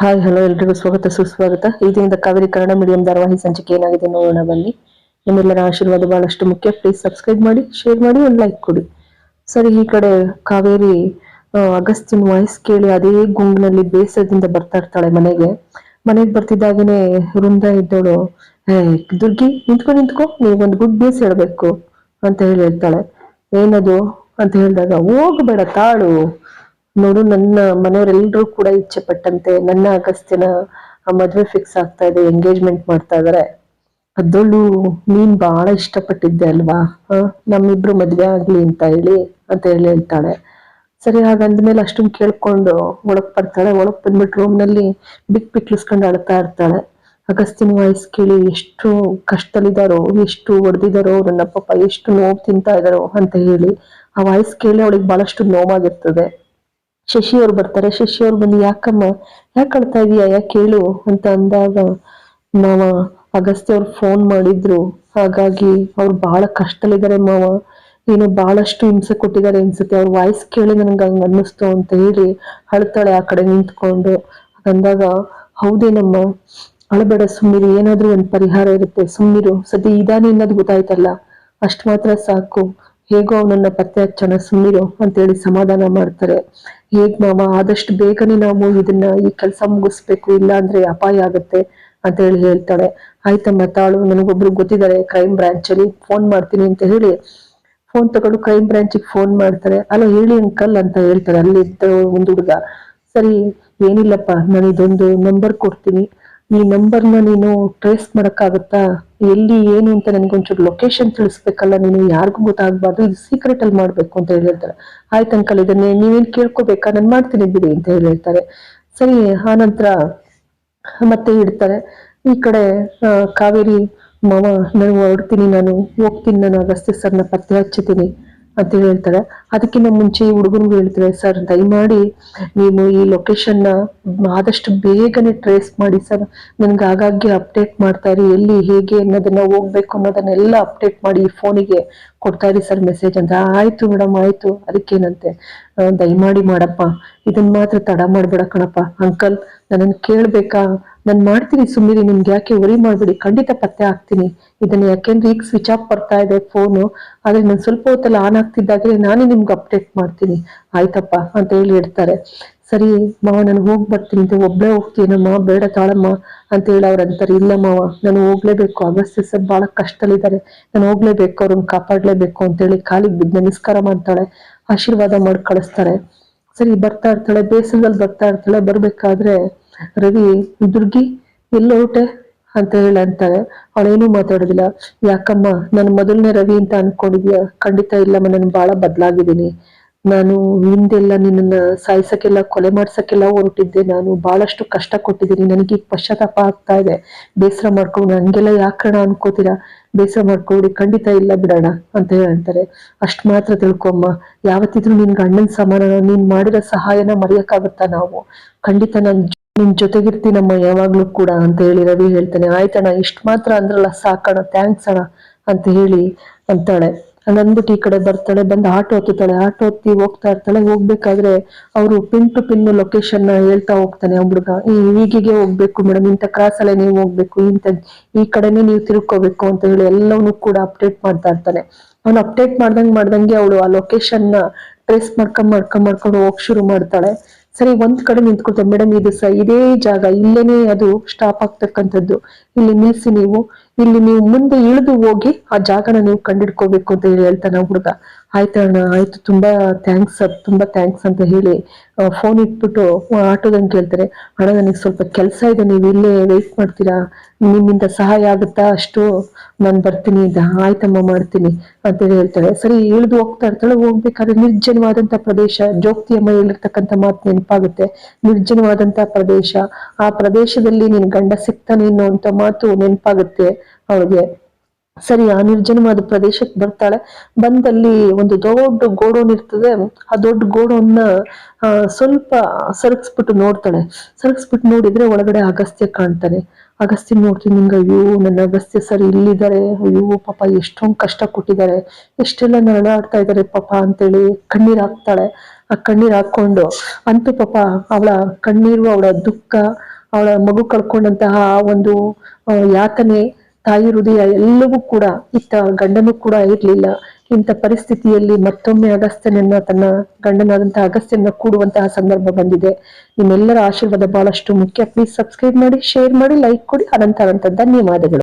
Hi hello ಎಲ್ರಿಗೂ ಸ್ವಾಗತ, ಸುಸ್ವಾಗತ. ಈ ಕಾವೇರಿ ಕನ್ನಡ ಮೀಡಿಯಂ ಧಾರಾವಾಹಿ ಸಂಚಿಕೆ ಏನಾಗಿದೆ ನೋಡೋಣ, ಬನ್ನಿ. ನಿಮ್ಮೆಲ್ಲರ ಆಶೀರ್ವಾದ ಬಹಳಷ್ಟು ಮುಖ್ಯ. ಪ್ಲೀಸ್ ಸಬ್ಸ್ಕ್ರೈಬ್ ಮಾಡಿ ಶೇರ್ ಮಾಡಿ, ಒಂದು ಲೈಕ್ ಕೊಡಿ. ಸರಿ, ಈ ಕಡೆ ಕಾವೇರಿ ಅಗಸ್ತಿನ ವಾಯ್ಸ್ ಕೇಳಿ ಅದೇ ಗುಂಗಿನಲ್ಲಿ ಬೇಸರದಿಂದ ಬರ್ತಾ ಇರ್ತಾಳೆ ಮನೆಗೆ. ಮನೆಗೆ ಬರ್ತಿದ್ದಾಗನೇ ವೃಂದ ಇದ್ದವಳು, ಏ, ದುರ್ಗಿ, ನಿಂತ್ಕೊ ನಿಂತ್ಕೊ, ನೀವೊಂದು ಗುಡ್ ನ್ಯೂಸ್ ಹೇಳ್ಬೇಕು, ಅಂತ ಹೇಳಿ ಹೇಳ್ತಾಳೆ. ಏನದು? ಅಂತ ಹೇಳಿದಾಗ, ಹೋಗ್ಬೇಡ ತಾಳು. ನೋಡು, ನನ್ನ ಮನೆಯವರೆಲ್ಲರೂ ಕೂಡ ಇಚ್ಛೆ ಪಟ್ಟಂತೆ. ನನ್ನ ಅಗಸ್ತ್ಯನ ಮದುವೆ ಫಿಕ್ಸ್ ಆಗ್ತಾ ಇದೆ ಎಂಗೇಜ್ಮೆಂಟ್ ಮಾಡ್ತಾ ಇದಾರೆ. ಅದ್ರಲ್ಲೂ ನೀನ್ ಬಹಳ ಇಷ್ಟಪಟ್ಟಿದ್ದೆ ಅಲ್ವಾ? ನಮ್ಮಿಬ್ರು ಮದ್ವೆ ಆಗ್ಲಿ ಅಂತ ಹೇಳಿ ಅಂತ ಹೇಳಿ ಹೇಳ್ತಾಳೆ. ಸರಿ, ಹಾಗಂದ್ಮೇಲೆ ಅಷ್ಟೊಂದು ಕೇಳ್ಕೊಂಡು ಒಳಗ್ ಬರ್ತಾಳೆ. ಒಳಗ್ ಬಂದ್ಬಿಟ್ಟು ರೂಮ್ನಲ್ಲಿ ಬಿಕ್ ಬಿಕ್ಲಿಸ್ಕೊಂಡು ಅಳ್ತಾ ಇರ್ತಾಳೆ. ಅಗಸ್ತಿನ ವಾಯ್ಸ್ ಕೇಳಿ, ಎಷ್ಟು ಕಷ್ಟದಲ್ಲಿದ್ದಾರೋ, ಎಷ್ಟು ಹೊಡೆದಿದ್ದಾರೋ ನನ್ನ ಪಾಪ, ಎಷ್ಟು ನೋವು ತಿಂತಾ ಇದಾರೋ ಅಂತ ಹೇಳಿ. ಆ ವಾಯ್ಸ್ ಕೇಳಿ ಅವಳಿಗೆ ಬಹಳಷ್ಟು ನೋವಾಗಿರ್ತದೆ. ಶಶಿ ಅವ್ರು ಬರ್ತಾರೆ. ಶಶಿ ಅವ್ರು ಬಂದು ಯಾಕಮ್ಮ, ಯಾಕೆ ಕಳ್ತಾ ಇದೀಯಾ? ಯಾಕೆ ಕೇಳು ಅಂತ ಅಂದಾಗ, ಮಾವ ಅಗಸ್ತ್ಯ ಅವ್ರು ಫೋನ್ ಮಾಡಿದ್ರು. ಹಾಗಾಗಿ ಅವ್ರು ಬಹಳ ಕಷ್ಟದಲ್ಲಿದ್ದಾರೆ ಮಾವ. ಏನು ಬಹಳಷ್ಟು ಹಿಂಸೆ ಕೊಟ್ಟಿದ್ದಾರೆ ಅನ್ಸುತ್ತೆ. ಅವ್ರ ವಾಯ್ಸ್ ಕೇಳಿ ನನಗೆ ಹಂಗ ಅನ್ನಿಸ್ತು ಅಂತ ಹೇಳಿ ಅಳ್ತಾಳೆ ಆ ಕಡೆ ನಿಂತ್ಕೊಂಡು. ಅಂದಾಗ, ಹೌದೇನಮ್ಮ, ಅಳಬೇಡ ಸುಮ್ಮಿರು ಏನಾದ್ರೂ ಒಂದ್ ಪರಿಹಾರ ಇರುತ್ತೆ. ಸುಮ್ಮಿರು ಸದ್ಯ ಇದಾನೆ ಅನ್ನೋದು ಗೊತ್ತಾಯ್ತಲ್ಲ. ಅಷ್ಟ್ ಮಾತ್ರ ಸಾಕು. ಹೇಗೋ ಅವನನ್ನ ಪತ್ತೆ ಹಚ್ಚೋಣ ಸುಮ್ಮಿರು ಅಂತೇಳಿ ಸಮಾಧಾನ ಮಾಡ್ತಾರೆ. ಹೇಗ್ ಮಾವ, ಆದಷ್ಟು ಬೇಗನೆ ನಾವು ಇದನ್ನ ಈ ಕೆಲಸ ಮುಗಿಸ್ಬೇಕು, ಇಲ್ಲ ಅಂದ್ರೆ ಅಪಾಯ ಆಗುತ್ತೆ ಅಂತ ಹೇಳಿ ಹೇಳ್ತಾಳೆ. ಆಯ್ತಮ್ಮ ತಾಳು, ನನಗೊಬ್ರು ಗೊತ್ತಿದ್ದಾರೆ ಕ್ರೈಮ್ ಬ್ರಾಂಚ್ ಅಲ್ಲಿ ಫೋನ್ ಮಾಡ್ತೀನಿ ಅಂತ ಹೇಳಿ. ಫೋನ್ ತಗೊಂಡು ಕ್ರೈಮ್ ಬ್ರಾಂಚಿಗೆ ಫೋನ್ ಮಾಡ್ತಾರೆ. ಅಲ್ಲ ಹೇಳಿ ಅಂಕಲ್ ಅಂತ ಹೇಳ್ತಾರೆ ಅಲ್ಲಿ ಒಂದು ಹುಡುಗ. ಸರಿ, ಏನಿಲ್ಲಪ್ಪ ನಾನು ಇದೊಂದು ನಂಬರ್ ಕೊಡ್ತೀನಿ. ಈ ನಂಬರ್ನ ನೀನು ಟ್ರೇಸ್ ಮಾಡಕ್ಕಾಗತ್ತಾ? ಎಲ್ಲಿ, ಏನು ಅಂತ ನನಗೊಂಚೂರು ಲೊಕೇಶನ್ ತಿಳಿಸ್ಬೇಕಲ್ಲ ನೀನು? ಯಾರಿಗೂ ಗೊತ್ತಾಗ್ಬಾರ್ದು. ಇದು ಸೀಕ್ರೆಟ್ ಅಲ್ಲಿ ಮಾಡ್ಬೇಕು ಅಂತ ಹೇಳಿರ್ತಾರೆ ಆಯ್ತು ಅಂಕಲ್ ಇದನ್ನೇ ನೀವೇನು ಕೇಳ್ಕೊಬೇಕಾ? ನಾನು ಮಾಡ್ತೀನಿ ಬಿಡಿ ಅಂತ ಹೇಳಿರ್ತಾರೆ ಸರಿ, ಆ ನಂತರ ಮತ್ತೆ ಇಡ್ತಾರೆ ಈ ಕಡೆ ಕಾವೇರಿ ಮಾವ, ನಾನು ಹೊರಡ್ತೀನಿ ನಾನು. ಹೋಗ್ತೀನಿ ನಾನು ಅಗಸ್ತ್ಯ ಸರ್ನ ಪತ್ತೆ ಹಚ್ಚುತ್ತೀನಿ ಅಂತ ಹೇಳಿ ಹೇಳ್ತಾರೆ. ಅದಕ್ಕಿಂತ ಮುಂಚೆ ಈ ಹುಡುಗನಿಗೂ ಹೇಳ್ತಾರೆ ಸರ್, ದಯಮಾಡಿ ನೀವು ಈ ಲೊಕೇಶನ್ನ ಆದಷ್ಟು ಬೇಗನೆ ಟ್ರೇಸ್ ಮಾಡಿ, ಸರ್. ನನ್ಗೆ ಆಗಾಗ್ಗೆ ಅಪ್ಡೇಟ್ ಮಾಡ್ತಾ ಇರಿ. ಎಲ್ಲಿ, ಹೇಗೆ ಅನ್ನೋದನ್ನ ಹೋಗ್ಬೇಕು ಅನ್ನೋದನ್ನೆಲ್ಲ ಅಪ್ಡೇಟ್ ಮಾಡಿ ಈ ಫೋನಿಗೆ ಕೊಡ್ತಾ ಇರಿ, ಸರ್ ಮೆಸೇಜ್ ಅಂತ. ಆಯ್ತು ಮೇಡಮ್ ಆಯ್ತು. ಅದಕ್ಕೇನಂತೆ? ದಯಮಾಡಿ ಮಾಡಪ್ಪ. ಇದನ್ನ ಮಾತ್ರ ತಡ ಮಾಡ್ಬೇಡ ಕಣಪ್ಪ. ಅಂಕಲ್ ನನ್ನನ್ನು ಕೇಳ್ಬೇಕಾ? ನಾನು ಮಾಡ್ತೀನಿ ಸುಮ್ಮನೆ ನಿಮ್ಗೆ ಯಾಕೆ ವರಿ ಮಾಡ್ಬಿಡಿ, ಖಂಡಿತ ಪತ್ತೆ ಆಗ್ತೀನಿ ಇದನ್ನ ಯಾಕೆಂದ್ರೆ ಈಗ ಸ್ವಿಚ್ ಆಫ್ ಬರ್ತಾ ಇದೆ ಫೋನು ಆದ್ರೆ ನಾನು ಸ್ವಲ್ಪ ಹೊತ್ತಲ್ಲಿ ಆನ್ ಆಗ್ತಿದ್ದಾಗಲೇ ನಾನೇ ನಿಮ್ಗೆ ಅಪ್ಡೇಟ್ ಮಾಡ್ತೀನಿ. ಆಯ್ತಪ್ಪ ಅಂತ ಹೇಳಿ ಇಡ್ತಾರೆ ಸರಿ, ಮಾವ, ನಾನು ಹೋಗಿ ಬರ್ತೀನಿ ಅಂತ ಒಬ್ಳೆ ಹೋಗ್ತೀನಮ್ಮ ಬೇಡ ತಾಳಮ್ಮ ಅಂತ ಹೇಳಿ ಅವ್ರು ಅಂತಾರೆ. ಇಲ್ಲ ಮಾವ, ನಾನು ಹೋಗ್ಲೇಬೇಕು. ಅಗಸ್ತ್ಯ ಸರ್ ಬಹಳ ಕಷ್ಟದಲ್ಲಿದ್ದಾರೆ. ನಾನು ಹೋಗ್ಲೇಬೇಕು, ಅವ್ರನ್ನ ಕಾಪಾಡ್ಲೇಬೇಕು ಅಂತ ಹೇಳಿ ಕಾಲಿಗೆ ಬಿದ್ದು ನಮಸ್ಕಾರ ಮಾಡ್ತಾಳೆ. ಆಶೀರ್ವಾದ ಮಾಡಿ ಕಳಿಸ್ತಾರೆ ಸರಿ, ಬರ್ತಾ ಇರ್ತಾಳೆ, ಬೇಸರದಲ್ಲಿ ಬರ್ತಾ ಇರ್ತಾಳೆ, ಬರ್ಬೇಕಾದ್ರೆ ರವಿ, ದುರ್ಗಿ, ಎಲ್ಲ ಹೊರಟೆ ಅಂತ ಹೇಳ ಅಂತಾರೆ. ಅವಳೇನು ಮಾತಾಡೋದಿಲ್ಲ. ಯಾಕಮ್ಮ, ನಾನು ಮೊದಲನೇ ರವಿ ಅಂತ ಅನ್ಕೊಂಡಿದ್ಯಾ? ಖಂಡಿತ ಇಲ್ಲಮ್ಮ, ನಾನು ಬಹಳ ಬದಲಾಗಿದ್ದೀನಿ. ನಾನು ಹಿಂದೆಲ್ಲ ನಿನ್ನ ಸಾಯಿಸಕ್ಕೆಲ್ಲ, ಕೊಲೆ ಮಾಡ್ಸಕ್ಕೆಲ್ಲ ಹೊರಟಿದ್ದೆ. ನಾನು ಬಹಳಷ್ಟು ಕಷ್ಟ ಕೊಟ್ಟಿದ್ದೀನಿ. ನನಗೆ ಪಶ್ಚಾತ್ತಾಪ ಆಗ್ತಾ ಇದೆ. ಬೇಸರ ಮಾಡ್ಕೊಂಡು ಹಂಗೆಲ್ಲ ಯಾಕಣ ಅನ್ಕೋತೀರಾ? ಬೇಸರ ಮಾಡ್ಕೊಡಿ ಖಂಡಿತ ಇಲ್ಲ ಬಿಡೋಣ ಅಂತ ಹೇಳ್ತಾರೆ ಅಷ್ಟ್ ಮಾತ್ರ ತಿಳ್ಕೊಮ್ಮ. ಯಾವತ್ತಿದ್ರು ನಿನ್ಗೆ ಅಣ್ಣನ ಸಮಾನ, ನೀನ್ ಮಾಡಿರೋ ಸಹಾಯನ ಮರೆಯಕ್ಕಾಗುತ್ತಾ ನಾವು? ಖಂಡಿತ ನಾನ್ ನಿನ್ ಜೊತೆಗಿರ್ತೀನಮ್ಮ ಯಾವಾಗ್ಲೂ ಕೂಡ ಅಂತ ಹೇಳಿ ರವಿ ಹೇಳ್ತಾನೆ, ಆಯ್ತಣ್ಣ, ಇಷ್ಟು ಮಾತ್ರ ಅಂದ್ರಲ್ಲ ಸಾಕಣ ಥ್ಯಾಂಕ್ಸ್ ಅಣ್ಣ ಅಂತ ಹೇಳಿ ಅಂತಾಳೆ. ಅಂದ್ಬಿಟ್ಟು ಈ ಕಡೆ ಬರ್ತಾಳೆ, ಬಂದು ಆಟೋ ಹತ್ತುತ್ತಾಳೆ. ಆಟೋ ಹತ್ತಿ ಹೋಗ್ತಾ ಇರ್ತಾಳೆ. ಹೋಗ್ಬೇಕಾದ್ರೆ ಅವರು ಪಿನ್ ಟು ಪಿನ್ ಲೊಕೇಶನ್ನ ಹೇಳ್ತಾ ಹೋಗ್ತಾನೆ ಆ ಹುಡುಗ. ಈ ಈಗಿಗೆ ಹೋಗ್ಬೇಕು ಮೇಡಮ್ ಇಂಥ ಕ್ರಾಸ್ ಅಲ್ಲೇ ನೀವು ಹೋಗ್ಬೇಕು, ಇಂಥ ಈ ಕಡೆನೇ ನೀವು ತಿಳ್ಕೋಬೇಕು ಅಂತ ಹೇಳಿ ಎಲ್ಲವನ್ನೂ ಕೂಡ ಅಪ್ಡೇಟ್ ಮಾಡ್ತಾ ಇರ್ತಾನೆ. ಅವ್ನು ಅಪ್ಡೇಟ್ ಮಾಡ್ದಂಗೆ ಮಾಡ್ದಂಗೆ ಅವಳು ಆ ಲೊಕೇಶನ್ನ ಟ್ರೇಸ್ ಮಾಡ್ಕೊಂಡ್ ಮಾಡ್ಕೊಂಡ್ ಮಾಡ್ಕೊಂಡು ಹೋಗ್ ಶುರು ಮಾಡ್ತಾಳೆ. ಸರಿ, ಒಂದ್ ಕಡೆ ನಿಂತ್ಕೊಳ್ತಾರೆ ಮೇಡಮ್, ಇದು ಸ, ಇದೇ ಜಾಗ, ಇಲ್ಲೇನೆ ಅದು ಸ್ಟಾಪ್ ಆಗ್ತಕ್ಕಂಥದ್ದು. ಇಲ್ಲಿ ನಿಲ್ಸಿ ನೀವು. ಇಲ್ಲಿ ನೀವು ಮುಂದೆ ಇಳಿದು ಹೋಗಿ ಆ ಜಾಗನ ನೀವು ಕಂಡಿಡ್ಕೋಬೇಕು ಅಂತ ಹೇಳಿ ಹೇಳ್ತಾನೆ ಹುಡುಗ. ಆಯ್ತಣ್ಣ, ಆಯ್ತು. ತುಂಬಾ ಥ್ಯಾಂಕ್ಸ್ ತುಂಬಾ ಥ್ಯಾಂಕ್ಸ್ ಅಂತ ಹೇಳಿ. ಫೋನ್ ಇಟ್ಬಿಟ್ಟು ಆಟೋದಂಗೆ ಕೇಳ್ತಾರೆ ಹಣ ನನಗೆ ಸ್ವಲ್ಪ ಕೆಲಸ ಇದೆ, ನೀವು ಇಲ್ಲೇ ವೆಯ್ಟ್ ಮಾಡ್ತೀರಾ? ನಿಮ್ಮಿಂದ ಸಹಾಯ ಆಗುತ್ತಾ ಅಷ್ಟು? ನಾನು ಬರ್ತೀನಿ ಅಂತ. ಆಯ್ತಮ್ಮ, ಮಾಡ್ತೀನಿ. ಅಂತೇಳಿ ಹೇಳ್ತಾಳೆ ಸರಿ, ಇಳಿದು ಹೋಗ್ತಾ ಇರ್ತಾಳೆ. ಹೋಗ್ಬೇಕಾದ್ರೆ ನಿರ್ಜನವಾದಂತ ಪ್ರದೇಶ ಜೋಗ್ತಿ ಅಮ್ಮ ಹೇಳಿರ್ತಕ್ಕಂಥ ಮಾತು ನೆನಪಾಗುತ್ತೆ. ನಿರ್ಜನವಾದಂತ ಪ್ರದೇಶ. ಆ ಪ್ರದೇಶದಲ್ಲಿ ನಿನ್ ಗಂಡ ಸಿಗ್ತಾನೆ ಅಂತ ಮಾತು ನೆನಪಾಗುತ್ತೆ ಅವಳಿಗೆ. ಸರಿ ಆ ನಿರ್ಜನವಾದ ಪ್ರದೇಶಕ್ಕೆ ಬರ್ತಾಳೆ. ಬಂದಲ್ಲಿ ಒಂದು ದೊಡ್ಡ ಗೋಡೌನ್ ಇರ್ತದೆ. ಆ ದೊಡ್ಡ ಗೋಡೌನ್ನ ಸ್ವಲ್ಪ ಸರಗಿಸ್ಬಿಟ್ಟು ನೋಡ್ತಾಳೆ. ಸರಗಿಸ್ಬಿಟ್ಟು ನೋಡಿದ್ರೆ ಒಳಗಡೆ ಅಗಸ್ತ್ಯ ಕಾಣ್ತಾನೆ. ಅಗಸ್ತ್ಯ ನೋಡ್ತೀನಿ, ನಿಂಗೆ ಅಯ್ಯೋ, ನನ್ನ ಅಗಸ್ತ್ಯ ಸರಿ ಇಲ್ಲಿದ್ದಾರೆ. ಅಯ್ಯೋ, ಪಾಪ ಎಷ್ಟೊಂದು ಕಷ್ಟ ಕೊಟ್ಟಿದ್ದಾರೆ. ಎಷ್ಟೆಲ್ಲ ನರಳಾಡ್ತಾ ಇದ್ದಾರೆ ಪಾಪ ಅಂತೇಳಿ ಕಣ್ಣೀರು ಹಾಕ್ತಾಳೆ. ಆ ಕಣ್ಣೀರು ಹಾಕ್ಕೊಂಡು, ಅಂತೂ ಪಾಪ ಅವಳ ಕಣ್ಣೀರು, ಅವಳ ದುಃಖ, ಅವಳ ಮಗು ಕಳ್ಕೊಂಡಂತಹ ಒಂದು ಯಾತನೆ ತಾಯಿ ಹೃದಯ ಎಲ್ಲವೂ ಕೂಡ ಇತ್ತ ಗಂಡನು ಕೂಡ ಇರ್ಲಿಲ್ಲ. ಇಂಥ ಪರಿಸ್ಥಿತಿಯಲ್ಲಿ ಮತ್ತೊಮ್ಮೆ ಅಗಸ್ತ್ಯನನ್ನ ತನ್ನ ಗಂಡನಾದಂತಹ ಅಗಸ್ತ್ಯನ ಕೂಡುವಂತಹ ಸಂದರ್ಭ ಬಂದಿದೆ. ನಿಮ್ಮೆಲ್ಲರ ಆಶೀರ್ವಾದ ಬಹಳಷ್ಟು ಮುಖ್ಯ. ಪ್ಲೀಸ್ ಸಬ್ಸ್ಕ್ರೈಬ್ ಮಾಡಿ ಶೇರ್ ಮಾಡಿ ಲೈಕ್ ಕೊಡಿ. ಅನಂತ ಅನಂತ ಧನ್ಯವಾದಗಳು.